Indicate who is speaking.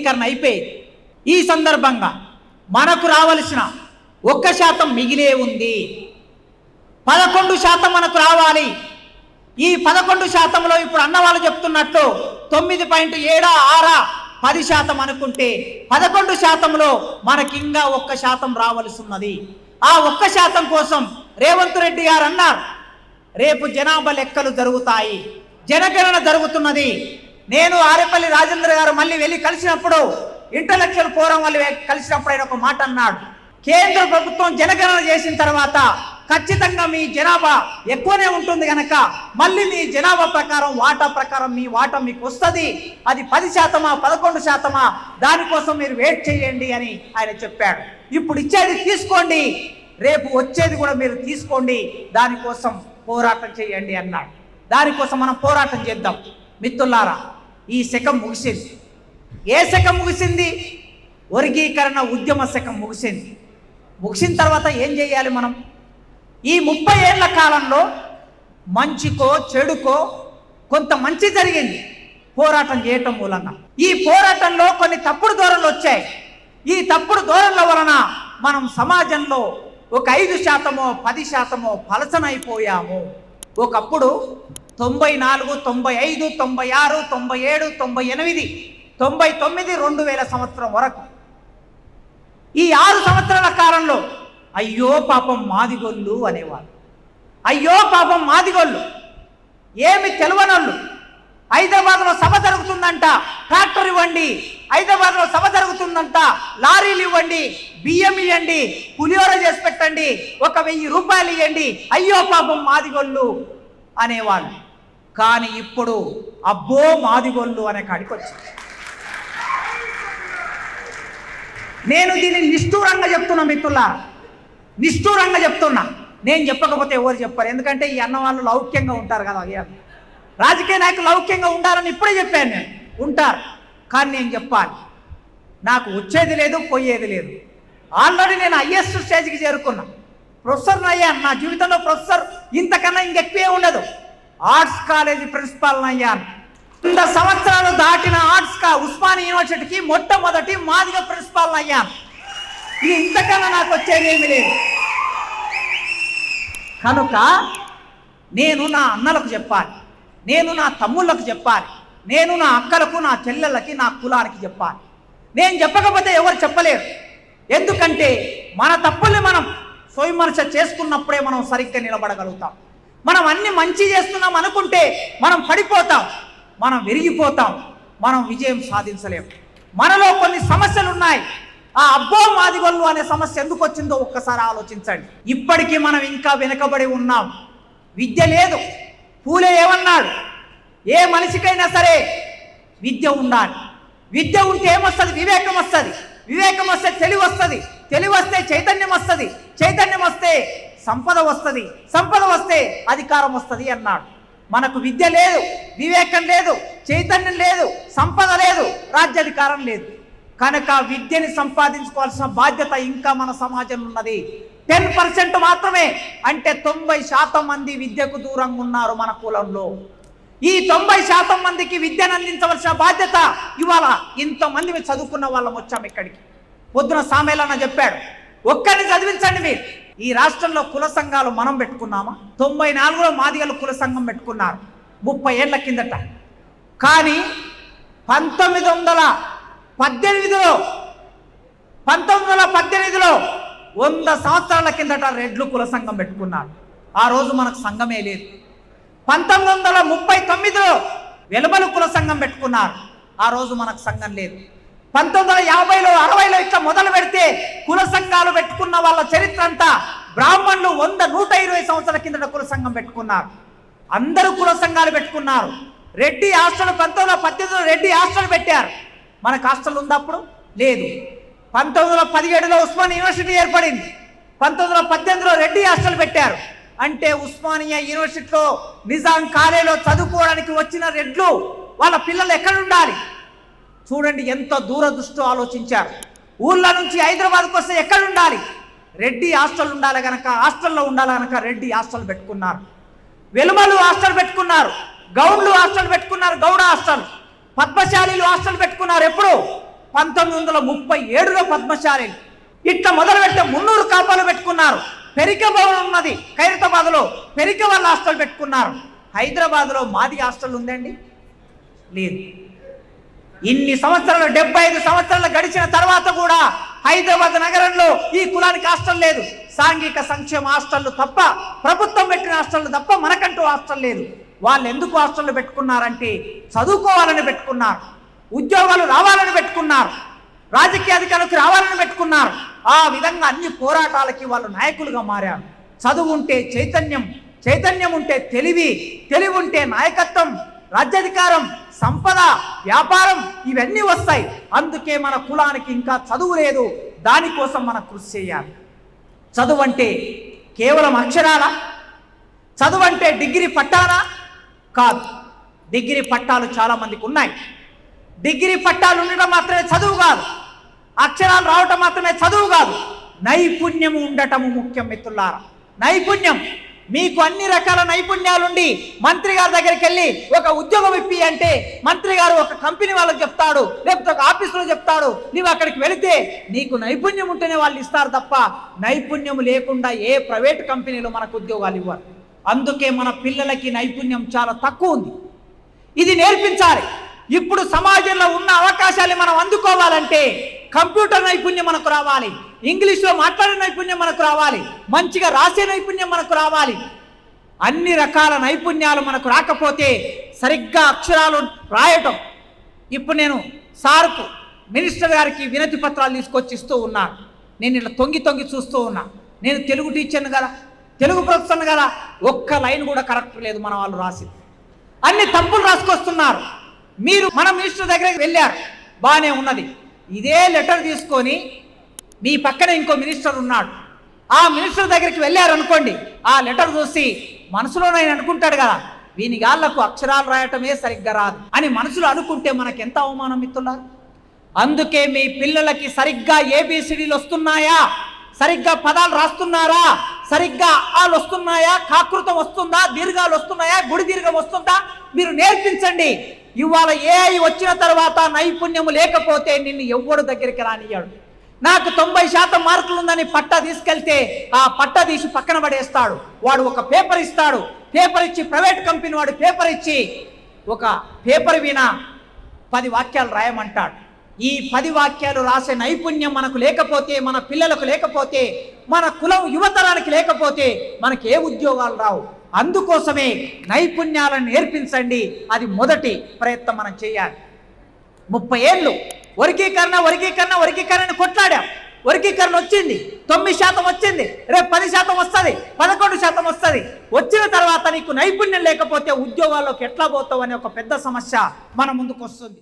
Speaker 1: వర్గీకరణ అయిపోయేది ఈ సందర్భంగా మనకు రావలసిన ఒక్క శాతం మిగిలే ఉంది. పదకొండు శాతం మనకు రావాలి. ఈ పదకొండు శాతంలో ఇప్పుడు అన్నవాళ్ళు చెప్తున్నట్టు తొమ్మిది పాయింట్ ఏడా ఆరా పది శాతం అనుకుంటే పదకొండు శాతంలో మనకి ఇంకా ఒక్క శాతం రావలసి ఉన్నది ఆ ఒక్క శాతం కోసం రేవంత్ రెడ్డి గారు అన్నారు రేపు జనాభా లెక్కలు జరుగుతాయి. జనగణన జరుగుతున్నది. నేను ఆరేపల్లి రాజేంద్ర గారు మళ్ళీ వెళ్ళి కలిసినప్పుడు ఇంటలెక్చువల్ ఫోరం వాళ్ళు కలిసినప్పుడు ఆయన ఒక మాట అన్నాడు. కేంద్ర ప్రభుత్వం జనగణన చేసిన తర్వాత ఖచ్చితంగా మీ జనాభా ఎక్కువనే ఉంటుంది కనుక మళ్ళీ మీ జనాభా ప్రకారం వాటా ప్రకారం మీ వాటా మీకు వస్తుంది. అది పది శాతమా పదకొండు శాతమా దానికోసం మీరు వెయిట్ చేయండి అని ఆయన చెప్పాడు. ఇప్పుడు ఇచ్చేది తీసుకోండి. రేపు వచ్చేది కూడా మీరు తీసుకోండి. దానికోసం పోరాటం చేయండి అన్నాడు. దానికోసం మనం పోరాటం చేద్దాం. మిత్రులారా ఈ శకం ముగిసింది. ఏ శకం ముగిసింది? వర్గీకరణ ఉద్యమ శకం ముగిసింది. ముగిసిన తర్వాత ఏం చేయాలి మనం? ఈ ముప్పై ఏళ్ళ కాలంలో మంచికో చెడుకో కొంత మంచి జరిగింది పోరాటం చేయటం మూలంగా. ఈ పోరాటంలో కొన్ని తప్పుడు ధోరణులు వచ్చాయి. ఈ తప్పుడు ధోరణుల వలన మనం సమాజంలో ఒక ఐదు శాతమో పది శాతమో పలసనైపోయాము ఒకప్పుడు తొంభై నాలుగు తొంభై ఐదు తొంభై ఆరు తొంభై ఏడు తొంభై ఎనిమిది తొంభై తొమ్మిది రెండు వేల సంవత్సరం వరకు. ఈ ఆరు సంవత్సరాల కాలంలో అయ్యో పాపం మాదిగొల్లు అనేవారు. అయ్యో పాపం మాదిగొల్లు ఏమి తెలవనోళ్ళు. హైదరాబాద్లో సభ జరుగుతుందంట ట్రాక్టర్ ఇవ్వండి. హైదరాబాద్లో సభ జరుగుతుందంట లారీలు ఇవ్వండి బియ్యం ఇవ్వండి పులిహోర చేసి పెట్టండి ఒక వెయ్యి రూపాయలు ఇవ్వండి అయ్యో పాపం మాదిగొల్లు అనేవాళ్ళు. కానీ ఇప్పుడు అబ్బో మాదిగొల్లు అనే కాడికి వచ్చింది నేను దీన్ని నిష్ఠూరంగా చెప్తున్నా మిత్రుల నిష్ఠూరంగా చెప్తున్నా. నేను చెప్పకపోతే ఎవరు చెప్పారు. ఎందుకంటే ఈ అన్న వాళ్ళు లౌక్యంగా ఉంటారు కదా అయ్యా. రాజకీయ నాయకులు లౌక్యంగా ఉండాలని ఇప్పుడే చెప్పాను నేను. ఉంటారు. కానీ నేను చెప్పాలి. నాకు వచ్చేది లేదు పోయేది లేదు. ఆల్రెడీ నేను ఐఎస్ స్టేజ్కి చేరుకున్నా. ప్రొఫెసర్ అయ్యాను నా జీవితంలో ప్రొఫెసర్ ఇంతకన్నా ఇంకెక్కువే ఉండదు. ఆర్ట్స్ కాలేజీ ప్రిన్సిపాల్ అయ్యాను. వంద సంవత్సరాలు దాటిన ఆర్ట్స్ కా ఉస్మాని యూనివర్సిటీకి మొట్టమొదటి మాదిగ ప్రిన్సిపాల్ అయ్యాను. ఇది ఇంతకన్నా నాకు వచ్చేదేమీ లేదు. కనుక నేను నా అన్నలకు చెప్పాలి. నేను నా తమ్ముళ్ళకు చెప్పాలి. నేను నా అక్కలకు నా చెల్లెళ్ళకి నా కులానికి చెప్పాలి. నేను చెప్పకపోతే ఎవరు చెప్పలేరు. ఎందుకంటే మన తప్పుల్ని మనం స్వయంమర్శ చేసుకున్నప్పుడే మనం సరిగ్గా నిలబడగలుగుతాం. మనం అన్ని మంచి చేస్తున్నాం అనుకుంటే మనం పడిపోతాం మనం విరిగిపోతాం మనం విజయం సాధించలేం. మనలో కొన్ని సమస్యలు ఉన్నాయి ఆ అబ్బో మాదిగొల్లు అనే సమస్య ఎందుకు వచ్చిందో ఒక్కసారి ఆలోచించండి. ఇప్పటికీ మనం ఇంకా వెనుకబడి ఉన్నాం. విద్య లేదు. పూలే ఏమన్నాడు? ఏ మనిషికైనా సరే విద్య ఉండాలి. విద్య ఉంటే ఏమొస్తుంది? వివేకం వస్తుంది. వివేకం వస్తే తెలివి వస్తుంది తెలివి వస్తే చైతన్యం వస్తుంది. చైతన్యం వస్తే సంపద వస్తుంది. సంపద వస్తే అధికారం వస్తుంది అన్నాడు. మనకు విద్య లేదు వివేకం లేదు చైతన్యం లేదు సంపద లేదు రాజ్యాధికారం లేదు. కనుక విద్యని సంపాదించుకోవాల్సిన బాధ్యత ఇంకా మన సమాజంలో ఉన్నది. టెన్ పర్సెంట్ మాత్రమే అంటే తొంభై శాతం మంది విద్యకు దూరంగా ఉన్నారు మన కులంలో. ఈ తొంభై శాతం మందికి విద్యను అందించవలసిన బాధ్యత ఇవాళ ఇంతమంది చదువుకున్న వాళ్ళం వచ్చాం ఇక్కడికి. పొద్దున సామేలన్న చెప్పాడు ఒక్కరిని చదివించండి మీరు. ఈ రాష్ట్రంలో కుల సంఘాలు మనం పెట్టుకున్నామా? తొంభై నాలుగులో మాదిగలు కుల సంఘం పెట్టుకున్నారు. ముప్పై ఏళ్ళ కిందట. కానీ పంతొమ్మిది వందల పద్దెనిమిదిలో పంతొమ్మిది వందల పద్దెనిమిదిలో వంద సంవత్సరాల కిందట రెడ్లు కుల సంఘం పెట్టుకున్నారు. ఆ రోజు మనకు సంఘమే లేదు. పంతొమ్మిది వందల ముప్పై తొమ్మిదిలో వెలుబలు కుల సంఘం పెట్టుకున్నారు. ఆ రోజు మనకు సంఘం లేదు. పంతొమ్మిది వందల యాభైలో అరవైలో ఇట్లా మొదలు పెడితే కుల సంఘాలు పెట్టి పెట్టుకున్న వాళ్ళ చరిత్ర అంతా బ్రాహ్మణులు వంద నూట ఇరవై సంవత్సరాల కిందట కుల సంఘం పెట్టుకున్నారు. అందరూ కుల సంఘాలు పెట్టుకున్నారు. రెడ్డి హాస్టల్ పంతొమ్మిది వందల పద్దెనిమిదిలో రెడ్డి హాస్టల్ పెట్టారు. మనకు హాస్టల్ ఉంది అప్పుడు? లేదు. పంతొమ్మిది వందల పదిహేడులో ఉస్మానియా యూనివర్సిటీ ఏర్పడింది. పంతొమ్మిది వందల పద్దెనిమిదిలో రెడ్డి హాస్టల్ పెట్టారు. అంటే ఉస్మానియా యూనివర్సిటీలో నిజాం కాలేజీలో చదువుకోవడానికి వచ్చిన రెడ్లు వాళ్ళ పిల్లలు ఎక్కడ ఉండాలి? చూడండి ఎంత దూరదృష్టి ఆలోచించారు. ఊళ్ళ నుంచి హైదరాబాద్కి వస్తే ఎక్కడ ఉండాలి? రెడ్డి హాస్టల్ ఉండాలి కనుక హాస్టల్లో ఉండాలి కనుక రెడ్డి హాస్టల్ పెట్టుకున్నారు. వెలుమలు హాస్టల్ పెట్టుకున్నారు. గౌడ్లు హాస్టల్ పెట్టుకున్నారు గౌడ హాస్టల్. పద్మశాలీలు హాస్టల్ పెట్టుకున్నారు ఎప్పుడు? పంతొమ్మిది వందల ముప్పై ఏడులో పద్మశాలి ఇట్లా మొదలుపెట్టే మున్నూరు కాపాలు పెట్టుకున్నారు. పెరిక భవనం ఉన్నది ఖైరతాబాద్లో. పెరిక వాళ్ళ హాస్టల్ పెట్టుకున్నారు. హైదరాబాద్లో మాది హాస్టల్ ఉందండి? లేదు. ఇన్ని సంవత్సరాలు డెబ్బై ఐదు సంవత్సరాలు గడిచిన తర్వాత కూడా హైదరాబాద్ నగరంలో ఈ కులానికి హాస్టల్ లేదు. సాంఘిక సంక్షేమ హాస్టళ్ళు తప్ప ప్రభుత్వం పెట్టిన హాస్టళ్ళు తప్ప మనకంటూ హాస్టల్ లేదు. వాళ్ళు ఎందుకు హాస్టళ్ళు పెట్టుకున్నారంటే చదువుకోవాలని పెట్టుకున్నారు. ఉద్యోగాలు రావాలని పెట్టుకున్నారు. రాజకీయ అధికారులకు రావాలని పెట్టుకున్నారు. ఆ విధంగా అన్ని పోరాటాలకి వాళ్ళు నాయకులుగా మారారు. చదువు ఉంటే చైతన్యం చైతన్యం ఉంటే తెలివి తెలివి ఉంటే నాయకత్వం రాజ్యాధికారం సంపద వ్యాపారం ఇవన్నీ వస్తాయి. అందుకే మన కులానికి ఇంకా చదువు లేదు. దానికోసం మనం కృషి చేయాలి. చదువు అంటే కేవలం అక్షరాలా? చదువు అంటే డిగ్రీ పట్టానా కాదు. డిగ్రీ పట్టాలు చాలా మందికి ఉన్నాయి. డిగ్రీ పట్టాలు ఉండటం మాత్రమే చదువు కాదు. అక్షరాలు రావటం మాత్రమే చదువు కాదు. నైపుణ్యం ఉండటము ముఖ్యం మిత్రులారా. నైపుణ్యం. మీకు అన్ని రకాల నైపుణ్యాలుండి మంత్రి గారి దగ్గరికి వెళ్ళి ఒక ఉద్యోగం ఇప్పి అంటే మంత్రి గారు ఒక కంపెనీ వాళ్ళకి చెప్తాడు లేకపోతే ఒక ఆఫీసులో చెప్తాడు నీవు అక్కడికి వెళితే నీకు నైపుణ్యం ఉంటేనే వాళ్ళు ఇస్తారు తప్ప నైపుణ్యం లేకుండా ఏ ప్రైవేట్ కంపెనీలో మనకు ఉద్యోగాలు ఇవ్వరు. అందుకే మన పిల్లలకి నైపుణ్యం చాలా తక్కువ ఉంది. ఇది నేర్పించాలి. ఇప్పుడు సమాజంలో ఉన్న అవకాశాలు మనం అందుకోవాలంటే కంప్యూటర్ నైపుణ్యం మనకు రావాలి. ఇంగ్లీష్లో మాట్లాడే నైపుణ్యం మనకు రావాలి. మంచిగా రాసే నైపుణ్యం మనకు రావాలి. అన్ని రకాల నైపుణ్యాలు మనకు రాకపోతే సరిగ్గా అక్షరాలు రాయటం. ఇప్పుడు నేను సార్కు మినిస్టర్ గారికి వినతి పత్రాలు తీసుకొచ్చి ఇస్తూ ఉన్నాను నేను ఇలా తొంగి తొంగి చూస్తూ ఉన్నా. నేను తెలుగు టీచర్ని కదా తెలుగు ప్రొఫెసర్ను కదా ఒక్క లైన్ కూడా కరెక్ట్ లేదు మన వాళ్ళు రాసింది. అన్ని తప్పులు రాసుకొస్తున్నారు. మీరు మన మినిస్టర్ దగ్గరికి వెళ్ళారు. బాగానే ఉన్నది. ఇదే లెటర్ తీసుకొని మీ పక్కన ఇంకో మినిస్టర్ ఉన్నాడు. ఆ మినిస్టర్ దగ్గరికి వెళ్ళారు అనుకోండి ఆ లెటర్ చూసి మనసులో నేను అనుకుంటాడు కదా వీని గాళ్ళకు అక్షరాలు రాయటమే సరిగ్గా రాదు అని మనసులో అనుకుంటే మనకి ఎంత అవమానం మిత్రులా అందుకే మీ పిల్లలకి సరిగ్గా ఏబిసిడీలు వస్తున్నాయా? సరిగ్గా పదాలు రాస్తున్నారా? సరిగ్గా ఆలు వస్తున్నాయా? కాకృతం వస్తుందా? దీర్ఘాలు వస్తున్నాయా? గుడి దీర్ఘం వస్తుందా? మీరు నేర్పించండి. ఇవాళ ఏఐ వచ్చిన తర్వాత నైపుణ్యము లేకపోతే నిన్ను ఎవ్వడు దగ్గరికి రానియ్యాడు. నాకు తొంభై శాతం మార్కులు ఉందని పట్టా తీసుకెళ్తే ఆ పట్టా తీసి పక్కన పడేస్తాడు. వాడు ఒక పేపర్ ఇస్తాడు. పేపర్ ఇచ్చి ప్రైవేట్ కంపెనీ వాడు పేపర్ ఇచ్చి ఒక పేపర్ వినా పది వాక్యాలు రాయమంటాడు. ఈ పది వాక్యాలు రాసే నైపుణ్యం మనకు లేకపోతే మన పిల్లలకు లేకపోతే మన కులం యువతరానికి లేకపోతే మనకి ఏ ఉద్యోగాలు రావు. అందుకోసమే నైపుణ్యాలను నేర్పించండి. అది మొదటి ప్రయత్నం మనం చేయాలి. ముప్పై ఏళ్ళు వర్గీకరణ వర్గీకరణ వర్గీకరణ కొట్లాడాం. వర్గీకరణ వచ్చింది. తొమ్మిది శాతం వచ్చింది. రేపు పది శాతం వస్తుంది. పదకొండు శాతం వస్తుంది. వచ్చిన తర్వాత నీకు నైపుణ్యం లేకపోతే ఉద్యోగాల్లోకి ఎట్లా పోతావు అనే ఒక పెద్ద సమస్య మన ముందుకు వస్తుంది.